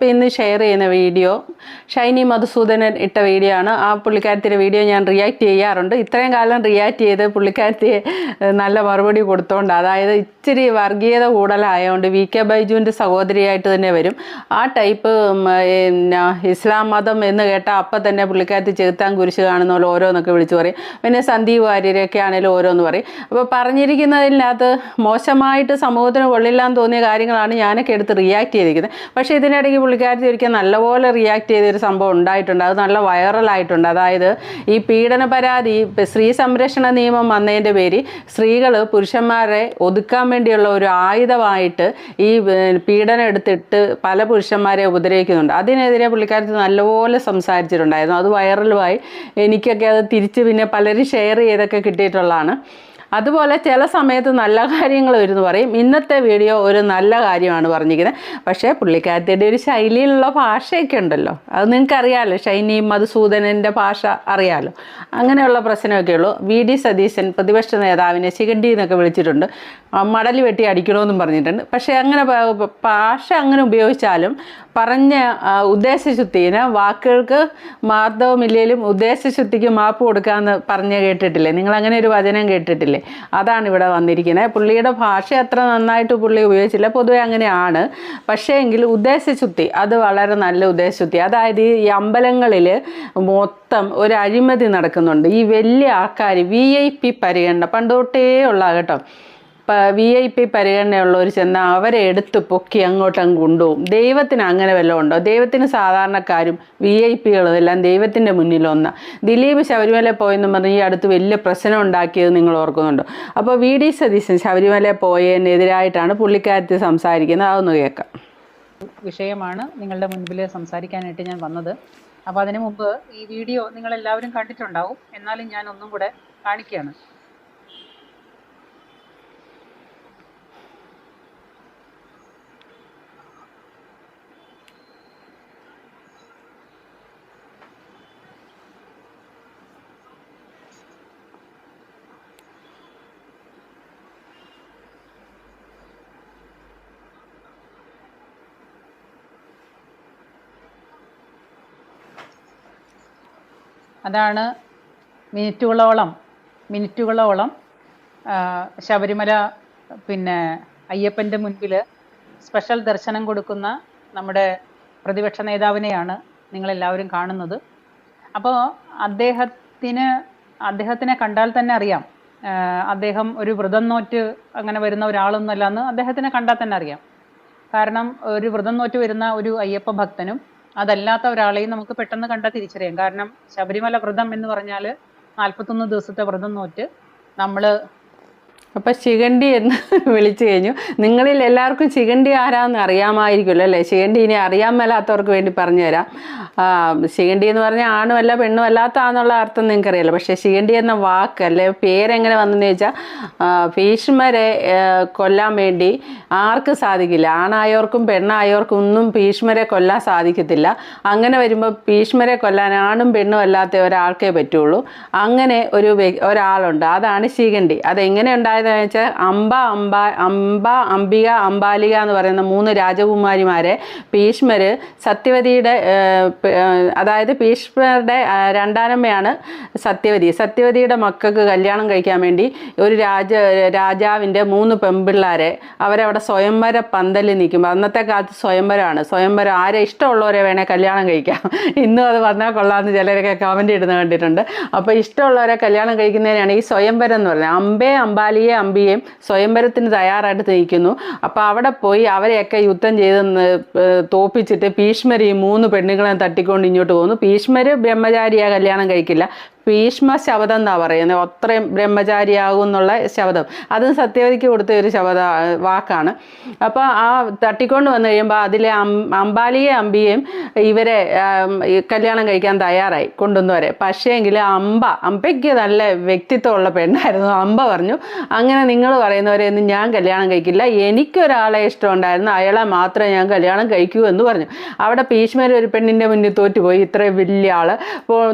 അപ്പോൾ ഇന്ന് ഷെയർ ചെയ്യുന്ന വീഡിയോ ഷൈനി മധുസൂദനൻ ഇട്ട വീഡിയോ ആണ്. ആ പുള്ളിക്കാരത്തിന്റെ വീഡിയോ ഞാൻ റിയാക്ട് ചെയ്യാറുണ്ട്. ഇത്രയും കാലം റിയാക്ട് ചെയ്ത് പുള്ളിക്കാരത്തിയെ നല്ല മറുപടി കൊടുത്തോണ്ട് അതായത് ഇച്ചിരി വർഗീയത കൂടുതലായതുകൊണ്ട് വി കെ ബൈജുവിന്റെ സഹോദരിയായിട്ട് തന്നെ വരും. ആ ടൈപ്പ് ഇസ്ലാം മതം എന്ന് കേട്ടാൽ അപ്പം തന്നെ പുള്ളിക്കാരത്തി ചെകുത്താൻ കുരിശ് കാണുന്ന പോലെ ഓരോന്നൊക്കെ വിളിച്ച് പറയും. പിന്നെ സന്ദീപ് വാര്യരൊക്കെ ആണെങ്കിലും ഓരോന്ന് പറയും. അപ്പോൾ പറഞ്ഞിരിക്കുന്നതിനകത്ത് മോശമായിട്ട് സമൂഹത്തിന് കൊള്ളില്ലാന്ന് തോന്നിയ കാര്യങ്ങളാണ് ഞാനൊക്കെ എടുത്ത് റിയാക്ട് ചെയ്തിരിക്കുന്നത്. പക്ഷേ ഇതിനിടയ്ക്ക് പുള്ളിക്കാരത്തി ഒരിക്കൽ നല്ലപോലെ റിയാക്ട് ചെയ്തൊരു സംഭവം ഉണ്ടായിട്ടുണ്ട്. അത് നല്ല വൈറലായിട്ടുണ്ട് അതായത് ഈ പീഡന പരാതി സ്ത്രീ സംരക്ഷണ നിയമം വന്നതിന്റെ പേരിൽ സ്ത്രീകൾ പുരുഷന്മാരെ ഒതുക്കാൻ വേണ്ടിയുള്ള ഒരു ആയുധമായിട്ട് ഈ പീഡനം എടുത്തിട്ട് പല പുരുഷന്മാരെ ഉപദ്രവിക്കുന്നുണ്ട്. അതിനെതിരെ പുള്ളിക്കാരത്തി നല്ലപോലെ സംസാരിച്ചിട്ടുണ്ടായിരുന്നു. അത് വൈറലുമായി എനിക്കൊക്കെ അത് തിരിച്ച് പിന്നെ പലരും ഷെയർ ചെയ്തൊക്കെ കിട്ടിയിട്ടുള്ളതാണ്. അതുപോലെ ചില സമയത്ത് നല്ല കാര്യങ്ങൾ വരുന്നു പറയും. ഇന്നത്തെ വീഡിയോ ഒരു നല്ല കാര്യമാണ് പറഞ്ഞിരിക്കുന്നത്. പക്ഷേ പുള്ളിക്കാരത്തിയുടെ ഒരു ശൈലിയിലുള്ള ഭാഷയൊക്കെ ഉണ്ടല്ലോ. അത് നിങ്ങൾക്ക് അറിയാമല്ലോ ഷൈനി മധുസൂദനന്റെ ഭാഷ അറിയാമല്ലോ അങ്ങനെയുള്ള പ്രശ്നമൊക്കെ ഉള്ളൂ. വി ഡി സതീശൻ പ്രതിപക്ഷ നേതാവിനെ ശിഖണ്ഡി എന്നൊക്കെ വിളിച്ചിട്ടുണ്ട്. മടലി വെട്ടി അടിക്കണമെന്നും പറഞ്ഞിട്ടുണ്ട്. പക്ഷേ അങ്ങനെ ഭാഷ അങ്ങനെ ഉപയോഗിച്ചാലും പറഞ്ഞ ഉദ്ദേശശുദ്ധിന് വാക്കുകൾക്ക് മാർദ്ദവമില്ലേലും ഉദ്ദേശശുദ്ധിക്ക് മാപ്പ് കൊടുക്കാമെന്ന് പറഞ്ഞ് കേട്ടിട്ടില്ലേ? നിങ്ങൾ അങ്ങനെ ഒരു വചനം കേട്ടിട്ടില്ലേ? അതാണ് ഇവിടെ വന്നിരിക്കുന്നത്. പുള്ളിയുടെ ഭാഷ അത്ര നന്നായിട്ട് പുള്ളി ഉപയോഗിച്ചില്ല. പൊതുവെ അങ്ങനെയാണ്. പക്ഷേ എങ്കിൽ ഉദ്ദേശശുദ്ധി അത് വളരെ നല്ല ഉദ്ദേശശുദ്ധി. അതായത് ഈ അമ്പലങ്ങളിൽ മൊത്തം ഒരു അഴിമതി നടക്കുന്നുണ്ട്. ഈ വലിയ ആൾക്കാർ വി ഐ പി പരിഗണന പണ്ട് തൊട്ടേ ഉള്ള കേട്ടോ. വി ഐ പി പരിഗണനയുള്ളവർ ചെന്ന് അവരെ എടുത്ത് പൊക്കി അങ്ങോട്ടങ്ങ് കൊണ്ടുപോകും. ദൈവത്തിന് അങ്ങനെ വല്ലതും ഉണ്ടോ? ദൈവത്തിന് സാധാരണക്കാരും വി ഐ പികളും എല്ലാം ദൈവത്തിന്റെ മുന്നിലൊന്ന ദിലീപ് ശബരിമല പോയെന്ന് പറഞ്ഞ് ഈ അടുത്ത് വലിയ പ്രശ്നം ഉണ്ടാക്കിയത് നിങ്ങൾ ഓർക്കുന്നുണ്ടോ? അപ്പോൾ വി ഡി സതീശൻ ശബരിമല പോയതിനെതിരായിട്ടാണ് പുള്ളിക്കാരത്തി സംസാരിക്കുന്നത്. അതൊന്ന് കേൾക്കാം. വിഷയമാണ് നിങ്ങളുടെ മുൻപിൽ സംസാരിക്കാനായിട്ട് ഞാൻ വന്നത്. അപ്പോൾ അതിനു മുമ്പ് ഈ വീഡിയോ നിങ്ങൾ എല്ലാവരും കണ്ടിട്ടുണ്ടാവും. എന്നാലും ഞാൻ ഒന്നും കൂടെ കാണിക്കുകയാണ്. അതാണ് മിനിറ്റുകളോളം മിനിറ്റുകളോളം ശബരിമല പിന്നെ അയ്യപ്പന്റെ മുൻപിൽ സ്പെഷ്യൽ ദർശനം കൊടുക്കുന്ന നമ്മുടെ പ്രതിപക്ഷ നേതാവിനെയാണ് നിങ്ങളെല്ലാവരും കാണുന്നത്. അപ്പോൾ അദ്ദേഹത്തിന് അദ്ദേഹത്തിനെ കണ്ടാൽ തന്നെ അറിയാം. അദ്ദേഹം ഒരു വ്രതം നോറ്റ് അങ്ങനെ വരുന്ന ഒരാളൊന്നുമല്ല എന്ന് അദ്ദേഹത്തിനെ കണ്ടാൽ തന്നെ അറിയാം. കാരണം ഒരു വ്രതം നോറ്റ് വരുന്ന ഒരു അയ്യപ്പ ഭക്തനും അതല്ലാത്ത ഒരാളെയും നമുക്ക് പെട്ടെന്ന് കണ്ടാൽ തിരിച്ചറിയാം. കാരണം ശബരിമല വ്രതം എന്ന് പറഞ്ഞാൽ നാൽപ്പത്തൊന്ന് ദിവസത്തെ വ്രതം നോറ്റ് നമ്മൾ അപ്പം ശിഖണ്ഡി എന്ന് വിളിച്ചു കഴിഞ്ഞു. നിങ്ങളിൽ എല്ലാവർക്കും ശിഖണ്ഡി ആരാന്ന് അറിയാമായിരിക്കുമല്ലോ അല്ലേ? ശിഖണ്ഡി ഇനി അറിയാൻ മേലാത്തവർക്ക് വേണ്ടി പറഞ്ഞു തരാം. ശിഖണ്ഡി എന്ന് പറഞ്ഞാൽ ആണും അല്ല പെണ്ണും അല്ലാത്താന്നുള്ള അർത്ഥം നിങ്ങൾക്കറിയാലോ. പക്ഷേ ശിഖണ്ഡി എന്ന വാക്ക് അല്ലെ പേരെങ്ങനെ വന്നെന്ന് ചോദിച്ചാൽ ഭീഷ്മരെ കൊല്ലാൻ വേണ്ടി ആർക്കും സാധിക്കില്ല? ആണായവർക്കും പെണ്ണായവർക്കും ഒന്നും ഭീഷ്മരെ കൊല്ലാൻ സാധിക്കത്തില്ല. അങ്ങനെ വരുമ്പോൾ ഭീഷ്മരെ കൊല്ലാൻ ആണും പെണ്ണും അല്ലാത്ത ഒരാൾക്കേ പറ്റുള്ളൂ. അങ്ങനെ ഒരു ഒരാളുണ്ട്. അതാണ് ശിഖണ്ഡി. അതെങ്ങനെ ഉണ്ടായതെന്ന് വെച്ചാൽ അംബ അംബ അംബ അംബിക അംബാലിക എന്ന് പറയുന്ന മൂന്ന് രാജകുമാരിമാരെ ഭീഷ്മര് സത്യവതിയുടെ അതായത് ഭീഷ്മരുടെ രണ്ടാനമ്മയാണ് സത്യവതി. സത്യവതിയുടെ മക്കൾക്ക് കല്യാണം കഴിക്കാൻ വേണ്ടി ഒരു രാജ രാജാവിന്റെ മൂന്ന് പെൺപിള്ളാരെ അവരവിടെ സ്വയംവര പന്തലിൽ നിൽക്കുമ്പോൾ അന്നത്തെ കാലത്ത് സ്വയംവരമാണ് സ്വയംവരം ആരെ ഇഷ്ടമുള്ളവരെ വേണേൽ കല്യാണം കഴിക്കാം. ഇന്നും അത് വന്നാൽ കൊള്ളാമെന്ന് ചിലരൊക്കെ കമന്റ് ഇടുന്ന കണ്ടിട്ടുണ്ട്. അപ്പോൾ ഇഷ്ടമുള്ളവരെ കല്യാണം കഴിക്കുന്നതിനാണ് ഈ സ്വയംവരം എന്ന് പറയുന്നത്. അമ്പേ അമ്പാലിയെ അമ്പിയെയും സ്വയംവരത്തിന് തയ്യാറായിട്ട് നിൽക്കുന്നു. അപ്പോൾ അവിടെ പോയി അവരെയൊക്കെ യുദ്ധം ചെയ്ത് തോപ്പിച്ചിട്ട് ഭീഷ്മർ ഈ മൂന്ന് പെണ്ണുങ്ങളെ തട്ടിക്കൊണ്ട് ഇങ്ങോട്ട് പോകുന്നു ഭീഷ്മർ ബ്രഹ്മചാരിയെ കല്യാണം കഴിക്കില്ല. ഭീഷ്മ ശബദം എന്നാ പറയുന്നത്. അത്രയും ബ്രഹ്മചാരിയാകും എന്നുള്ള ശബദം. അതും സത്യവതിക്ക് കൊടുത്ത ഒരു ശബദ വാക്കാണ്. അപ്പോൾ ആ തട്ടിക്കൊണ്ട് വന്നു കഴിയുമ്പോൾ അതിലെ അമ്പാലിയെ അമ്പിയെയും ഇവരെ കല്യാണം കഴിക്കാൻ തയ്യാറായി കൊണ്ടുവന്നവരെ. പക്ഷേങ്കിൽ അമ്പ അമ്പയ്ക്ക് നല്ല വ്യക്തിത്വമുള്ള പെണ്ണായിരുന്നു. അമ്പ പറഞ്ഞു അങ്ങനെ നിങ്ങൾ പറയുന്നവരെയൊന്നും ഞാൻ കല്യാണം കഴിക്കില്ല. എനിക്കൊരാളെ ഇഷ്ടമുണ്ടായിരുന്നു. അയാളെ മാത്രമേ ഞാൻ കല്യാണം കഴിക്കൂ എന്ന് പറഞ്ഞു. അവിടെ ഭീഷ്മർ ഒരു പെണ്ണിന്റെ മുന്നിൽ തോറ്റുപോയി. ഇത്രയും വലിയ ആൾ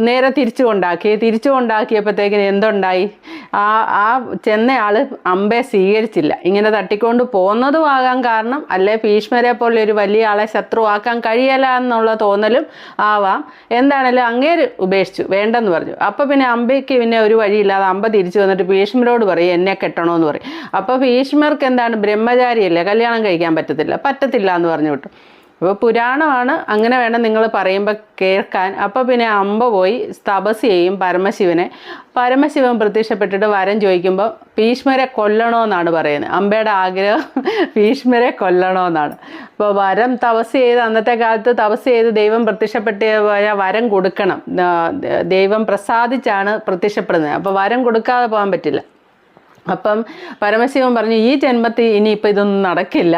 നേരെ തിരിച്ചു കൊണ്ടാക്കി. തിരിച്ചു കൊണ്ടാക്കിയപ്പോഴത്തേക്കിന് എന്തുണ്ടായി? ആ ആ ചെന്നയാൾ അമ്പയെ സ്വീകരിച്ചില്ല. ഇങ്ങനെ തട്ടിക്കൊണ്ട് പോകുന്നതും ആകാൻ കാരണം അല്ലെ ഭീഷ്മരെ പോലെ ഒരു വലിയ ആളെ ശത്രുവാക്കാൻ കഴിയല എന്നുള്ള തോന്നലും ആവാം. എന്താണേലും അങ്ങേര് ഉപേക്ഷിച്ചു വേണ്ടെന്ന് പറഞ്ഞു. അപ്പോൾ പിന്നെ അമ്പയ്ക്ക് പിന്നെ ഒരു വഴിയില്ലാതെ അമ്പ തിരിച്ചു വന്നിട്ട് ഭീഷ്മരോട് പറയും എന്നെ കെട്ടണമെന്ന് പറയും. അപ്പോൾ ഭീഷ്മർക്ക് എന്താണ്? ബ്രഹ്മചാരിയല്ലേ? കല്യാണം കഴിക്കാൻ പറ്റത്തില്ല. പറ്റത്തില്ല എന്ന് പറഞ്ഞു വിട്ടു. അപ്പോൾ പുരാണമാണ് അങ്ങനെ വേണം നിങ്ങൾ പറയുമ്പോൾ കേൾക്കാൻ. അപ്പോൾ പിന്നെ അമ്പ പോയി തപസ് ചെയ്യും പരമശിവനെ. പരമശിവൻ പ്രത്യക്ഷപ്പെട്ടിട്ട് വരം ചോദിക്കുമ്പോൾ ഭീഷ്മരെ കൊല്ലണമെന്നാണ് പറയുന്നത്. അമ്പയുടെ ആഗ്രഹം ഭീഷ്മരെ കൊല്ലണമെന്നാണ് അപ്പോൾ വരം തപസ് ചെയ്ത് അന്നത്തെ കാലത്ത് തപസ് ചെയ്ത് ദൈവം പ്രത്യക്ഷപ്പെട്ട വരം കൊടുക്കണം. ദൈവം പ്രസാദിച്ചാണ് പ്രത്യക്ഷപ്പെടുന്നത്. അപ്പോൾ വരം കൊടുക്കാതെ പോകാൻ പറ്റില്ല. അപ്പം പരമശിവൻ പറഞ്ഞു ഈ ജന്മത്തിൽ ഇനി ഇനിയിപ്പോൾ ഇതൊന്നും നടക്കില്ല.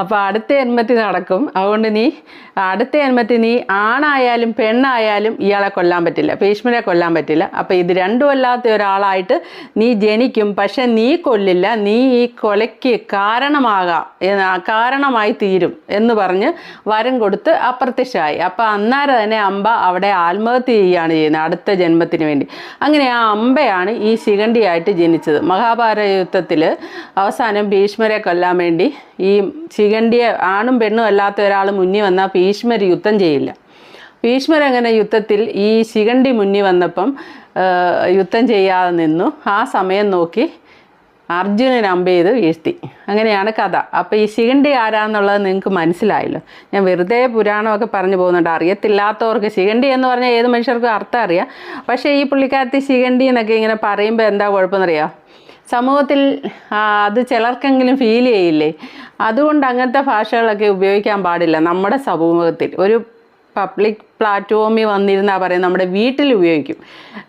അപ്പോൾ അടുത്ത ജന്മത്തിൽ നടക്കും. അതുകൊണ്ട് നീ അടുത്ത ജന്മത്തിൽ നീ ആണായാലും പെണ്ണായാലും ഇയാളെ കൊല്ലാൻ പറ്റില്ല. ഭീഷ്മരെ കൊല്ലാൻ പറ്റില്ല. അപ്പോൾ ഇത് രണ്ടും അല്ലാത്ത ഒരാളായിട്ട് നീ ജനിക്കും. പക്ഷെ നീ കൊല്ലില്ല. നീ ഈ കൊലയ്ക്ക് കാരണമാകാം കാരണമായി തീരും എന്ന് പറഞ്ഞ് വരം കൊടുത്ത് അപ്രത്യക്ഷമായി അപ്പോൾ അന്നേരം തന്നെ അമ്പ അവിടെ ആത്മഹത്യ ചെയ്യുകയാണ് ചെയ്യുന്നത് അടുത്ത ജന്മത്തിന് വേണ്ടി. അങ്ങനെ ആ അമ്പയാണ് ഈ ശിഖണ്ഡിയായിട്ട് ജനിച്ചത്. മഹാഭാരത യുദ്ധത്തിൽ അവസാനം ഭീഷ്മരെ കൊല്ലാൻ വേണ്ടി ഈ ശിഖണ്ഡിയെ ആണും പെണ്ണും അല്ലാത്ത ഒരാൾ മുന്നിൽ വന്നാൽ ഭീഷ്മർ യുദ്ധം ചെയ്യില്ല. ഭീഷ്മർ അങ്ങനെ യുദ്ധത്തിൽ ഈ ശിഖണ്ഡി മുന്നിൽ വന്നപ്പം യുദ്ധം ചെയ്യാതെ നിന്നു. ആ സമയം നോക്കി അർജുനൻ അമ്പ ചെയ്ത് വീഴ്ത്തി. അങ്ങനെയാണ് കഥ. അപ്പോൾ ഈ ശിഖണ്ഡി ആരാന്നുള്ളത് നിങ്ങൾക്ക് മനസ്സിലായല്ലോ. ഞാൻ വെറുതെ പുരാണമൊക്കെ പറഞ്ഞു പോകുന്നുണ്ട്. അറിയത്തില്ലാത്തവർക്ക് ശിഖണ്ഡി എന്ന് പറഞ്ഞാൽ ഏത് മനുഷ്യർക്കും അർത്ഥം അറിയാം. പക്ഷേ ഈ പുള്ളിക്കാരത്തി ശിഖണ്ഡി എന്നൊക്കെ ഇങ്ങനെ പറയുമ്പോൾ എന്താ കുഴപ്പമെന്നറിയാം? സമൂഹത്തിൽ അത് ചിലർക്കെങ്കിലും ഫീൽ ചെയ്യില്ലേ? അതുകൊണ്ട് അങ്ങനത്തെ ഭാഷകളൊക്കെ ഉപയോഗിക്കാൻ പാടില്ല നമ്മുടെ സമൂഹത്തിൽ. ഒരു പബ്ലിക് പ്ലാറ്റ്ഫോമിൽ വന്നിരുന്നാൽ പറയും നമ്മുടെ വീട്ടിൽ ഉപയോഗിക്കും.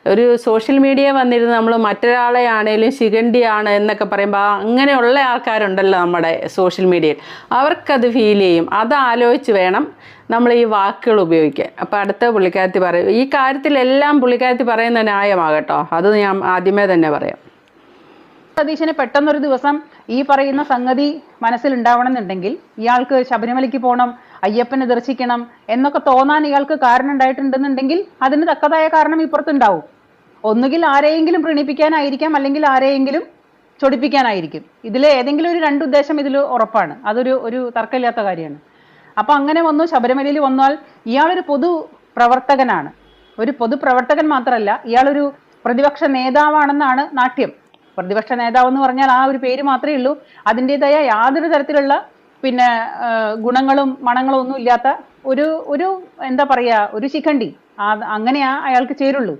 ഒരു സോഷ്യൽ മീഡിയ വന്നിരുന്ന് നമ്മൾ മറ്റൊരാളെ ആണേലും ശിഖണ്ഡിയാണ് എന്നൊക്കെ പറയുമ്പോൾ അങ്ങനെയുള്ള ആൾക്കാരുണ്ടല്ലോ നമ്മുടെ സോഷ്യൽ മീഡിയയിൽ അവർക്കത് ഫീൽ ചെയ്യും. അത് ആലോചിച്ച് വേണം നമ്മൾ ഈ വാക്കുകൾ ഉപയോഗിക്കാൻ. അപ്പോൾ അടുത്ത പുള്ളിക്കാരത്തി പറയും ഈ കാര്യത്തിലെല്ലാം പുള്ളിക്കാരത്തി പറയുന്ന ന്യായമാകട്ടോ അത് ഞാൻ ആദ്യമേ തന്നെ പറയാം. സതീശന് പെട്ടെന്നൊരു ദിവസം ഈ പറയുന്ന സംഗതി മനസ്സിലുണ്ടാവണം എന്നുണ്ടെങ്കിൽ ഇയാൾക്ക് ശബരിമലയ്ക്ക് പോകണം അയ്യപ്പനെ ദർശിക്കണം എന്നൊക്കെ തോന്നാൻ ഇയാൾക്ക് കാരണം ഉണ്ടായിട്ടുണ്ടെന്നുണ്ടെങ്കിൽ അതിന് തക്കതായ കാരണം ഇപ്പുറത്തുണ്ടാവും. ഒന്നുകിൽ ആരെയെങ്കിലും പ്രീണിപ്പിക്കാനായിരിക്കാം അല്ലെങ്കിൽ ആരെയെങ്കിലും ചൊടിപ്പിക്കാനായിരിക്കും. ഇതിൽ ഏതെങ്കിലും ഒരു രണ്ട് ഉദ്ദേശം ഇതിൽ ഉറപ്പാണ്. അതൊരു ഒരു തർക്കമില്ലാത്ത കാര്യമാണ്. അപ്പൊ അങ്ങനെ വന്നു ശബരിമലയിൽ വന്നാൽ ഇയാളൊരു പൊതു പ്രവർത്തകനാണ്. ഒരു പൊതുപ്രവർത്തകൻ മാത്രമല്ല ഇയാളൊരു പ്രതിപക്ഷ നേതാവാണെന്നാണ് നാട്യം. പ്രതിപക്ഷ നേതാവ് എന്ന് പറഞ്ഞാൽ ആ ഒരു പേര് മാത്രമേ ഉള്ളൂ. അതിന്റെതായ യാതൊരു തരത്തിലുള്ള പിന്നെ ഗുണങ്ങളും മണങ്ങളും ഒന്നും ഇല്ലാത്ത ഒരു ഒരു എന്താ പറയുക ഒരു ശിഖണ്ഡി. അങ്ങനെയാ അയാൾക്ക് ചേരുള്ളൂ.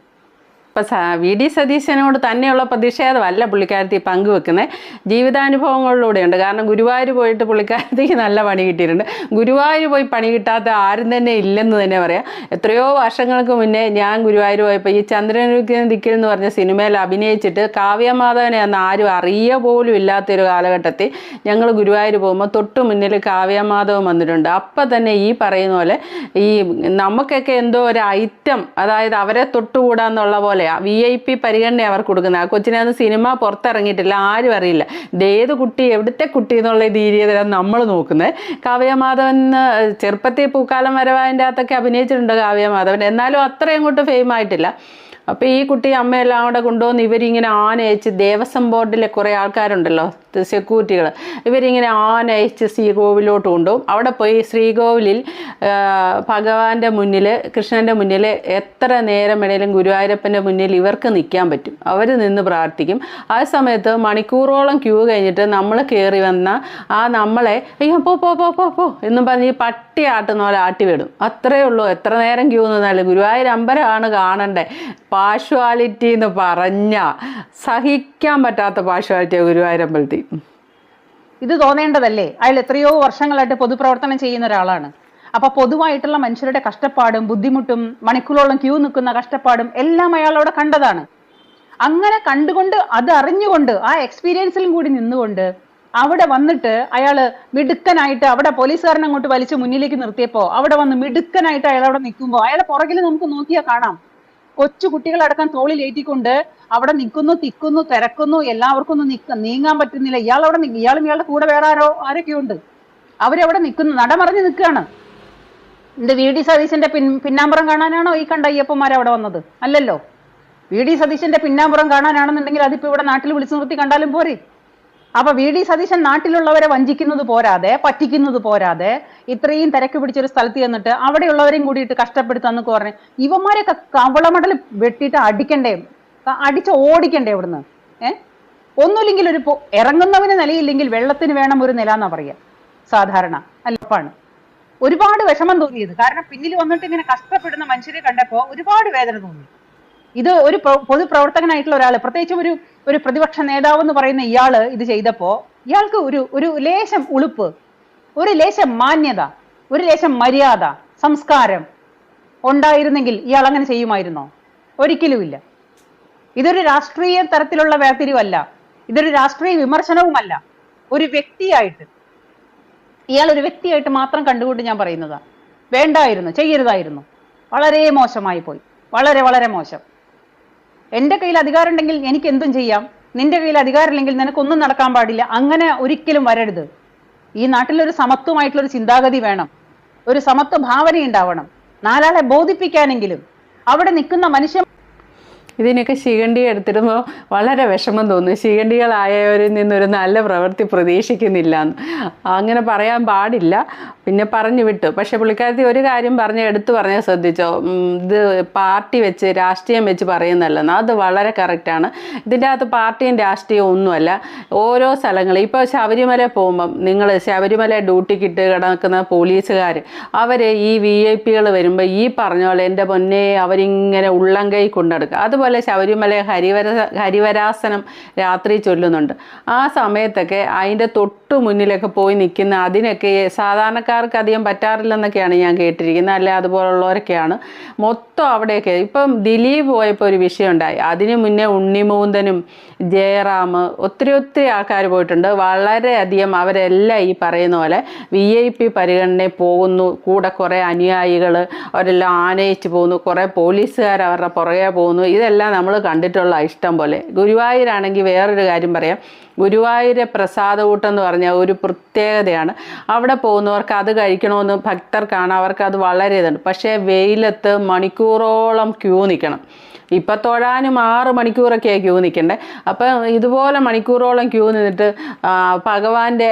ഇപ്പം വി ഡി സതീശനോട് തന്നെയുള്ള പ്രതിഷേധമല്ല പുള്ളിക്കാരത്തി പങ്കുവെക്കുന്നത് ജീവിതാനുഭവങ്ങളിലൂടെയുണ്ട്. കാരണം ഗുരുവായൂർ പോയിട്ട് പുള്ളിക്കാരത്തിക്ക് നല്ല പണി കിട്ടിയിട്ടുണ്ട്. ഗുരുവായൂർ പോയി പണി കിട്ടാത്ത ആരും തന്നെ ഇല്ലെന്ന് തന്നെ പറയാം. എത്രയോ വർഷങ്ങൾക്ക് മുന്നേ ഞാൻ ഗുരുവായൂർ പോയപ്പോൾ ഈ ചന്ദ്രനുഗ്രഹം ദിക്കിൽ എന്ന് പറഞ്ഞ സിനിമയിൽ അഭിനയിച്ചിട്ട് കാവ്യമാധവനെ അന്ന് ആരും അറിയ പോലും ഇല്ലാത്തൊരു കാലഘട്ടത്തിൽ ഞങ്ങൾ ഗുരുവായൂർ പോകുമ്പോൾ തൊട്ട് മുന്നിൽ കാവ്യമാധവൻ വന്നിട്ടുണ്ട്. അപ്പം തന്നെ ഈ പറയുന്ന പോലെ ഈ നമുക്കൊക്കെ എന്തോ ഒരു ഐറ്റം അതായത് അവരെ തൊട്ടുകൂടാന്നുള്ള പോലെയാ വി ഐ പി പരിഗണന അവർക്ക് കൊടുക്കുന്നത്. ആ കൊച്ചിനെ അന്ന് സിനിമ പുറത്തിറങ്ങിയിട്ടില്ല. ആരും അറിയില്ല. ഏത് കുട്ടി എവിടുത്തെ കുട്ടി എന്നുള്ള രീതിയിലാണ് നമ്മൾ നോക്കുന്നത്. കാവ്യമാധവൻ ചെറുപ്പത്തിൽ പൂക്കാലം വരവായതിന്റെ അകത്തൊക്കെ അഭിനയിച്ചിട്ടുണ്ട് കാവ്യമാധവൻ. എന്നാലും അത്രയും അങ്ങോട്ട് ഫെയിം ആയിട്ടില്ല. അപ്പോൾ ഈ കുട്ടി അമ്മയെല്ലാം അവിടെ കൊണ്ടുവന്ന് ഇവരിങ്ങനെ ആനയച്ച് ദേവസ്വം ബോർഡിലെ കുറേ ആൾക്കാരുണ്ടല്ലോ സെക്യൂരിറ്റികൾ ഇവരിങ്ങനെ ആനയച്ച് ശ്രീകോവിലോട്ട് കൊണ്ടുപോകും. അവിടെ പോയി ശ്രീകോവിലിൽ ഭഗവാന്റെ മുന്നിൽ കൃഷ്ണന്റെ മുന്നിൽ എത്ര നേരം വേണേലും ഗുരുവായൂരപ്പന്റെ മുന്നിൽ ഇവർക്ക് നിൽക്കാൻ പറ്റും. അവർ നിന്ന് പ്രാർത്ഥിക്കും. ആ സമയത്ത് മണിക്കൂറോളം ക്യൂ കഴിഞ്ഞിട്ട് നമ്മൾ കയറി വന്ന ആ നമ്മളെ അയ്യോ പോ പോ പോ പോ പോ എന്നും പറഞ്ഞ് ഈ പട്ടി ആട്ടുന്ന പോലെ ആട്ടി വിടും അത്രയേ ഉള്ളൂ. എത്ര നേരം ക്യൂ നിന്നാലും ഗുരുവായൂർ അമ്പലമാണ് കാണണ്ടേ. പാഷ്വാലിറ്റി എന്ന് പറഞ്ഞ സഹിക്കാൻ പറ്റാത്ത പാഷ്വാലിറ്റി ഗുരുവായൂരമ്പലത്തിൽ ഇത് തോന്നേണ്ടതല്ലേ? അയാൾ എത്രയോ വർഷങ്ങളായിട്ട് പൊതുപ്രവർത്തനം ചെയ്യുന്ന ഒരാളാണ്. അപ്പൊ പൊതുവായിട്ടുള്ള മനുഷ്യരുടെ കഷ്ടപ്പാടും ബുദ്ധിമുട്ടും മണിക്കൂറോളം ക്യൂ നിൽക്കുന്ന കഷ്ടപ്പാടും എല്ലാം അയാൾ അവിടെ കണ്ടതാണ്. അങ്ങനെ കണ്ടുകൊണ്ട് അത് അറിഞ്ഞുകൊണ്ട് ആ എക്സ്പീരിയൻസിലും കൂടി നിന്നുകൊണ്ട് അവിടെ വന്നിട്ട് അയാൾ മിടുക്കനായിട്ട് അവിടെ പോലീസുകാരനെ അങ്ങോട്ട് വലിച്ച് മുന്നിലേക്ക് നിർത്തിയപ്പോ അവിടെ വന്ന് മിടുക്കനായിട്ട് അയാൾ അവിടെ നിൽക്കുമ്പോൾ അയാളെ പുറകിൽ നമുക്ക് നോക്കിയാൽ കാണാം. കൊച്ചു കുട്ടികളടക്കം തോളിൽ ഏറ്റിക്കൊണ്ട് അവിടെ നിൽക്കുന്നു തിക്കുന്നു തിരക്കുന്നു എല്ലാവർക്കും ഒന്നും നീങ്ങാൻ പറ്റുന്നില്ല. ഇയാൾ അവിടെ ഇയാളും ഇയാളുടെ കൂടെ വേറെ ആരോ ആരൊക്കെയുണ്ട്. അവരവിടെ നിൽക്കുന്നു നടമറിഞ്ഞ് നിൽക്കുകയാണ്. എന്റെ വി. ഡി. സതീശന്റെ പിൻ പിന്നാമ്പുറം കാണാനാണോ ഈ കണ്ട അയ്യപ്പന്മാർ അവിടെ വന്നത്? അല്ലല്ലോ. വി. ഡി. സതീശന്റെ പിന്നാമ്പുറം കാണാനാണെന്നുണ്ടെങ്കിൽ അതിപ്പോ ഇവിടെ നാട്ടിൽ വിളിച്ചു നിർത്തി കണ്ടാലും പോരെ? അപ്പൊ വി ഡി സതീശൻ നാട്ടിലുള്ളവരെ വഞ്ചിക്കുന്നത് പോരാതെ പറ്റിക്കുന്നത് പോരാതെ ഇത്രയും തിരക്ക് പിടിച്ചൊരു സ്ഥലത്ത് ചെന്നിട്ട് അവിടെയുള്ളവരെയും കൂടിയിട്ട് കഷ്ടപ്പെടുത്താന്നൊക്കെ പറഞ്ഞു ഇവന്മാരെയൊക്കെ കവളമടൽ വെട്ടിയിട്ട് അടിക്കണ്ടേ? അടിച്ച് ഓടിക്കണ്ടേ ഇവിടുന്ന്? ഏഹ് ഒന്നുമില്ലെങ്കിൽ ഒരു ഇറങ്ങുന്നവന് നിലയില്ലെങ്കിൽ വെള്ളത്തിന് വേണം ഒരു നില എന്നാ പറയാ. സാധാരണ. അല്ലപ്പാണ് ഒരുപാട് വിഷമം തോന്നിയത്. കാരണം പിന്നിൽ വന്നിട്ട് ഇങ്ങനെ കഷ്ടപ്പെടുന്ന മനുഷ്യരെ കണ്ടപ്പോ ഒരുപാട് വേദന തോന്നി. ഇത് ഒരു പ്ര- പൊതുപ്രവർത്തകനായിട്ടുള്ള ഒരാൾ പ്രത്യേകിച്ചും ഒരു ഒരു പ്രതിപക്ഷ നേതാവ് എന്ന് പറയുന്ന ഇയാൾ ഇത് ചെയ്തപ്പോ ഇയാൾക്ക് ഒരു ഒരു ലേശം ഉളുപ്പ് ഒരു ലേശം മാന്യത ഒരു ലേശം മര്യാദ സംസ്കാരം ഉണ്ടായിരുന്നെങ്കിൽ ഇയാൾ അങ്ങനെ ചെയ്യുമായിരുന്നോ? ഒരിക്കലുമില്ല ഇതൊരു രാഷ്ട്രീയ തരത്തിലുള്ള വേർതിരിവല്ല. ഇതൊരു രാഷ്ട്രീയ വിമർശനവുമല്ല. ഒരു വ്യക്തിയായിട്ട് ഇയാൾ ഒരു വ്യക്തിയായിട്ട് മാത്രം കണ്ടുകൊണ്ട് ഞാൻ പറയുന്നതാ. വേണ്ടായിരുന്നു ചെയ്യരുതായിരുന്നു. വളരെ മോശമായി പോയി. വളരെ വളരെ മോശം. എന്റെ കയ്യിൽ അധികാരം ഉണ്ടെങ്കിൽ എനിക്ക് എന്തും ചെയ്യാം. നിന്റെ കയ്യിൽ അധികാരമില്ലെങ്കിൽ നിനക്കൊന്നും നടക്കാൻ പാടില്ല. അങ്ങനെ ഒരിക്കലും വരരുത്. ഈ നാട്ടിൽ ഒരു സമത്വമായിട്ടുള്ള ഒരു ചിന്താഗതി വേണം. ഒരു സമത്വ ഭാവന ഉണ്ടാവണം നാലാളെ ബോധിപ്പിക്കാനെങ്കിലും അവിടെ നിൽക്കുന്ന മനുഷ്യ ഇതിനൊക്കെ ശിഖണ്ഡി എടുത്തിരുമ്പോൾ വളരെ വിഷമം തോന്നുന്നു. ശിഖണ്ഡികളായവരിൽ നിന്നൊരു നല്ല പ്രവൃത്തി പ്രതീക്ഷിക്കുന്നില്ല എന്ന് അങ്ങനെ പറയാൻ പാടില്ല. പിന്നെ പറഞ്ഞു വിട്ടു. പക്ഷെ പുള്ളിക്കാരത്തി ഒരു കാര്യം പറഞ്ഞ് എടുത്തു പറഞ്ഞാൽ ശ്രദ്ധിച്ചോ? ഇത് പാർട്ടി വെച്ച് രാഷ്ട്രീയം വെച്ച് പറയുന്നല്ലെന്ന് അത് വളരെ കറക്റ്റാണ് ഇതിന്റെ അകത്ത് പാർട്ടിയും രാഷ്ട്രീയവും ഒന്നുമല്ല. ഓരോ സ്ഥലങ്ങളും ഇപ്പോൾ ശബരിമല പോകുമ്പം നിങ്ങൾ ശബരിമല ഡ്യൂട്ടിക്കിട്ട് കിടക്കുന്ന പോലീസുകാർ അവർ ഈ വി ഐ പികൾ വരുമ്പോൾ ഈ പറഞ്ഞ പോലെ എന്റെ പൊന്നെ അവരിങ്ങനെ ഉള്ളം കൈ കൊണ്ടെടുക്കുക അതുപോലെ ശബരിമല ഹരിവര ഹരിവരാസനം രാത്രി ചൊല്ലുന്നുണ്ട്. ആ സമയത്തൊക്കെ അതിന്റെ തൊട്ടു മുന്നിലൊക്കെ പോയി നിൽക്കുന്ന അതിനൊക്കെ സാധാരണക്കാർക്ക് അധികം പറ്റാറില്ലെന്നൊക്കെയാണ് ഞാൻ കേട്ടിരിക്കുന്നത്. അല്ലെ അതുപോലുള്ളവരൊക്കെയാണ്. മൊത്തം അവിടെയൊക്കെ ഇപ്പം ദിലീപ് പോയപ്പോൾ ഒരു വിഷയം ഉണ്ടായി. അതിന് മുന്നേ ഉണ്ണിമൂന്തനും ജയറാം ഒത്തിരി ഒത്തിരി ആൾക്കാർ പോയിട്ടുണ്ട്. വളരെയധികം അവരെല്ലാം ഈ പറയുന്ന പോലെ വി ഐ പി പരിഗണനയിൽ പോകുന്നു. കൂടെ കുറേ അനുയായികൾ അവരെല്ലാം ആനയിച്ച് പോകുന്നു. കുറേ പോലീസുകാർ അവരുടെ പുറകെ പോകുന്നു. ഇതെല്ലാം നമ്മൾ കണ്ടിട്ടുള്ള ഇഷ്ടം പോലെ ഗുരുവായൂരാണെങ്കിൽ വേറൊരു കാര്യം പറയാം. ഗുരുവായൂരെ പ്രസാദകൂട്ടം എന്ന് പറഞ്ഞാൽ ഒരു പ്രത്യേകതയാണ്. അവിടെ പോകുന്നവർക്ക് അത് കഴിക്കണമെന്ന് ഭക്തർക്കാണ് അവർക്ക് അത് വളരെ ഇതുണ്ട്. പക്ഷേ വെയിലത്ത് മണിക്കൂറോളം ക്യൂ നിൽക്കണം. ഇപ്പം തൊഴാനും ആറ് മണിക്കൂറൊക്കെയാണ് ക്യൂ നിൽക്കണ്ടേ? അപ്പം ഇതുപോലെ മണിക്കൂറോളം ക്യൂ നിന്നിട്ട് ഭഗവാന്റെ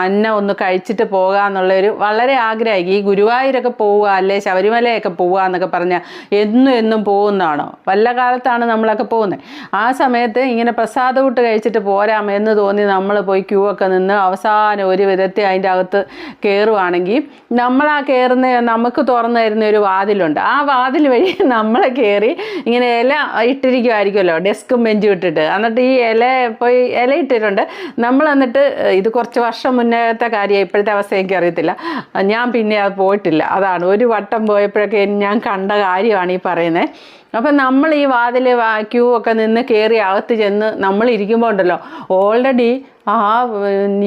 അന്ന ഒന്ന് കഴിച്ചിട്ട് പോകാന്നുള്ളൊരു വളരെ ആഗ്രഹമായി. ഈ ഗുരുവായൂരൊക്കെ പോവുക അല്ലെ ശബരിമലയൊക്കെ പോവുക എന്നൊക്കെ പറഞ്ഞാൽ എന്നും എന്നും പോകുന്നതാണോ? വല്ല കാലത്താണ് നമ്മളൊക്കെ പോകുന്നത്. ആ സമയത്ത് ഇങ്ങനെ പ്രസാദ കൂട്ട് കഴിച്ചിട്ട് പോരാം എന്ന് തോന്നി നമ്മൾ പോയി ക്യൂ ഒക്കെ നിന്ന് അവസാനം ഒരു വിധത്തിൽ അതിന്റെ അകത്ത് കയറുവാണെങ്കിൽ നമ്മൾ ആ കയറുന്ന നമുക്ക് തുറന്നു തരുന്ന ഒരു വാതിലുണ്ട്. ആ വാതിൽ വഴി നമ്മളെ കയറി ഇങ്ങനെ ഇല ഇട്ടിരിക്കുമായിരിക്കുമല്ലോ ഡെസ്കും ബെഞ്ചും ഇട്ടിട്ട്. എന്നിട്ട് ഈ ഇല പോയി ഇല ഇട്ടിട്ടുണ്ട്. നമ്മൾ എന്നിട്ട് ഇത് കുറച്ച് വർഷം മുന്നേത്തെ കാര്യം ഇപ്പോഴത്തെ അവസ്ഥ എനിക്ക് അറിയത്തില്ല. ഞാൻ പിന്നെ അത് പോയിട്ടില്ല. അതാണ്. ഒരു വട്ടം പോയപ്പോഴൊക്കെ ഞാൻ കണ്ട കാര്യമാണ് ഈ പറയുന്നത് അപ്പം നമ്മൾ ഈ വാതിൽ ക്യൂ ഒക്കെ നിന്ന് കയറി അകത്ത് ചെന്ന് നമ്മൾ ഇരിക്കുമ്പോൾ ഉണ്ടല്ലോ. ഓൾറെഡി ആ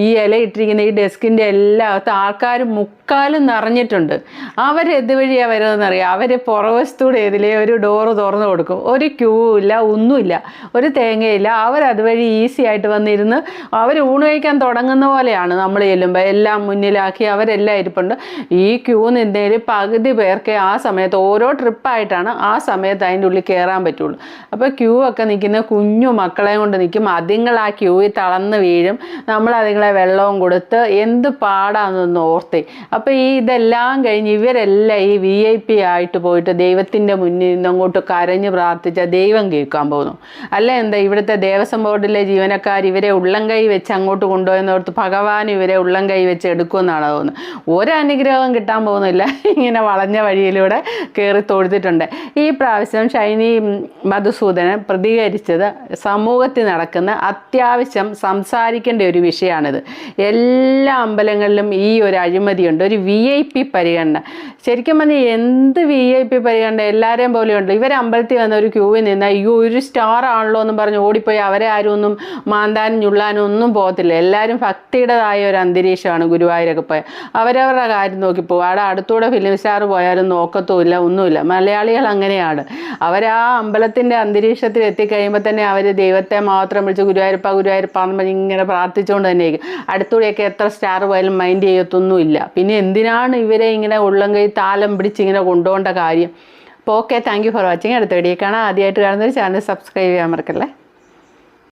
ഈ ഇല ഇട്ടിരിക്കുന്ന ഈ ഡെസ്കിന്റെ എല്ലാത്ത ആൾക്കാർ മുക്കാലും നിറഞ്ഞിട്ടുണ്ട്. അവർ ഇതുവഴിയാണ് വരുന്നതെന്നറിയാം? അവർ പുറവശത്തൂടെ ഏതിലേ ഒരു ഡോറ് തുറന്നു കൊടുക്കും. ഒരു ക്യൂ ഇല്ല ഒന്നുമില്ല. ഒരു തേങ്ങയില്ല. അവർ അതുവഴി ഈസി ആയിട്ട് വന്നിരുന്ന് അവർ ഊണ് കഴിക്കാൻ തുടങ്ങുന്ന പോലെയാണ് നമ്മൾ ചെല്ലുമ്പോൾ എല്ലാം മുന്നിലാക്കി അവരെല്ലാം ഇരിപ്പുണ്ട്. ഈ ക്യൂ നിന്നതിൽ പകുതി പേർക്ക് ആ സമയത്ത് ഓരോ ട്രിപ്പായിട്ടാണ് ആ സമയത്ത് അതിന്റെ ഉള്ളിൽ കയറാൻ പറ്റുള്ളൂ. അപ്പോൾ ക്യൂ ഒക്കെ നിൽക്കുന്ന കുഞ്ഞു മക്കളെ കൊണ്ട് നിൽക്കും. അതുങ്ങൾ ആ ക്യൂവിൽ തളർന്ന് വീഴും. നമ്മൾ അതുങ്ങളെ വെള്ളവും കൊടുത്ത് എന്ത് പാടാണെന്നൊന്ന് ഓർത്തേ. അപ്പോൾ ഈ ഇതെല്ലാം കഴിഞ്ഞ് ഇവരെല്ലാം ഈ വി ഐ പി ആയിട്ട് പോയിട്ട് ദൈവത്തിന്റെ മുന്നിൽ നിന്ന് അങ്ങോട്ട് കരഞ്ഞ് പ്രാർത്ഥിച്ച ദൈവം കേൾക്കാൻ പോകുന്നു. അല്ല എന്താ ഇവിടുത്തെ ദേവസ്വം ബോർഡിലെ ജീവനക്കാർ ഇവരെ ഉള്ളം കൈ വെച്ച് അങ്ങോട്ട് കൊണ്ടുപോയെന്നോർത്ത് ഭഗവാൻ ഇവരെ ഉള്ളം കൈ വെച്ച് എടുക്കുമെന്നാണ് തോന്നുന്നത്. ഒരനുഗ്രഹവും കിട്ടാൻ പോകുന്നില്ല. ഇങ്ങനെ വളഞ്ഞ വഴിയിലൂടെ കയറി തൊഴുത്തിട്ടുണ്ട് ഈ പ്രാവശ്യം ഷൈനി മധുസൂദനൻ പ്രതികരിച്ചത് സമൂഹത്തിൽ നടക്കുന്ന അത്യാവശ്യം സംസാരിക്കേണ്ട ഒരു വിഷയമാണിത്. എല്ലാ അമ്പലങ്ങളിലും ഈ ഒരു അഴിമതിയുണ്ട്. ഒരു വി ഐ പി പരിഗണന. ശരിക്കും പറഞ്ഞാൽ എന്ത് വി ഐ പി പരിഗണന എല്ലാവരെയും പോലെയുണ്ട് ഇവർ അമ്പലത്തിൽ വന്ന ഒരു ക്യൂവിൽ നിന്ന് അയ്യോ ഒരു സ്റ്റാർ ആണല്ലോ എന്ന് പറഞ്ഞ് ഓടിപ്പോയി. അവരെ ആരും ഒന്നും മാന്താനും ഞുള്ളാനും ഒന്നും പോകത്തില്ല. എല്ലാവരും ഭക്തിയുടേതായ ഒരു അന്തരീക്ഷമാണ് ഗുരുവായൂരൊക്കെ പോയ. അവരവരുടെ കാര്യം നോക്കി പോകും അവിടെ അടുത്തൂടെ ഫിലിം സ്റ്റാർ പോയാലും നോക്കത്തുമില്ല ഒന്നുമില്ല. മലയാളികൾ അങ്ങനെയാണ്. അവരാ അമ്പലത്തിന്റെ അന്തരീക്ഷത്തിൽ എത്തിക്കഴിയുമ്പോൾ തന്നെ അവർ ദൈവത്തെ മാത്രം വിളിച്ച് ഗുരുവായൂരപ്പ ഗുരുവായൂരപ്പ എന്ന് പറഞ്ഞ് ഇങ്ങനെ പ്രാർത്ഥിച്ചുകൊണ്ട് തന്നെ ഇരിക്കും അടുത്തൂടെയൊക്കെ എത്ര സ്റ്റാർ പോയാലും മൈൻഡ് ചെയ്യത്തൊന്നുമില്ല. പിന്നെ എന്തിനാണ് ഇവരെ ഇങ്ങനെ ഉള്ളം കൈ താലം പിടിച്ച് ഇങ്ങനെ കൊണ്ടുപോകേണ്ട കാര്യം? അപ്പോൾ okay thank you for watching അടുത്ത വീഡിയോ കാണാം ആദ്യമായിട്ട് കാണുന്നൊരു ചാനൽ സബ്സ്ക്രൈബ് ചെയ്യാൻ മറക്കല്ലേ?